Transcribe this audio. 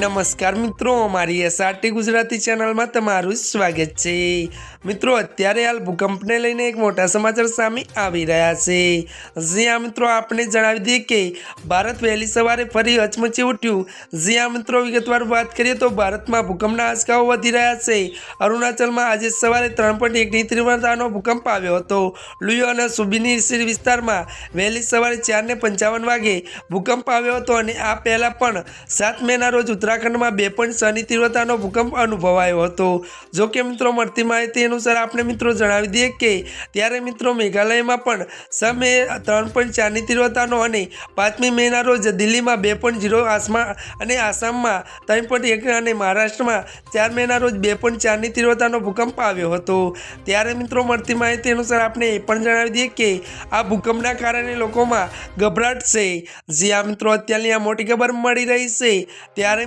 નમસ્કાર મિત્રો મારી એસઆરટી ગુજરાતી ચેનલમાં તમારું સ્વાગત છે. મિત્રો, અત્યારે હાલ ભૂકંપને લઈને એક મોટા સમાચાર સામે આવી રહ્યા છે. જ્યાં મિત્રો આપણે જણાવી દઈએ કે ભારત વહેલી સવારે ફરી હચમચી ઉઠ્યું. જ્યાં મિત્રો, વિગતવાર વાત કરીએ તો ભારતમાં ભૂકંપના આંચકાઓ વધી રહ્યા છે. અરુણાચલમાં આજે સવારે ત્રણ પોઈન્ટ એકની તીવ્રતાનો ભૂકંપ આવ્યો હતો. લુયો અને સુબીની વિસ્તારમાં વહેલી સવારે ચારને પંચાવન વાગે ભૂકંપ આવ્યો હતો અને આ પહેલાં પણ સાત મેના રોજ ઉત્તરાખંડમાં બે પોઈન્ટ છની તીવ્રતાનો ભૂકંપ અનુભવાયો હતો. જો કે મિત્રો, મળતી માહિતી અનુસાર આપણે મિત્રો જણાવી દઈએ કે ત્યારે મિત્રો મેઘાલયમાં પણ છ ત્રણ પોઈન્ટ ચારની તીવ્રતાનો અને પાંચમી મેના રોજ દિલ્હીમાં બે પોઈન્ટ ઝીરો આસમા અને આસામમાં ત્રણ પોઈન્ટ એક અને મહારાષ્ટ્રમાં ચાર મેના રોજ બે પોઈન્ટ ચારની તીવ્રતાનો ભૂકંપ આવ્યો હતો. ત્યારે મિત્રો, મળતી માહિતી અનુસાર આપણે એ પણ જણાવી દઈએ કે આ ભૂકંપના કારણે લોકોમાં ગભરાટ છે. જ્યાં મિત્રો, અત્યારની આ મોટી ખબર મળી રહી છે. ત્યારે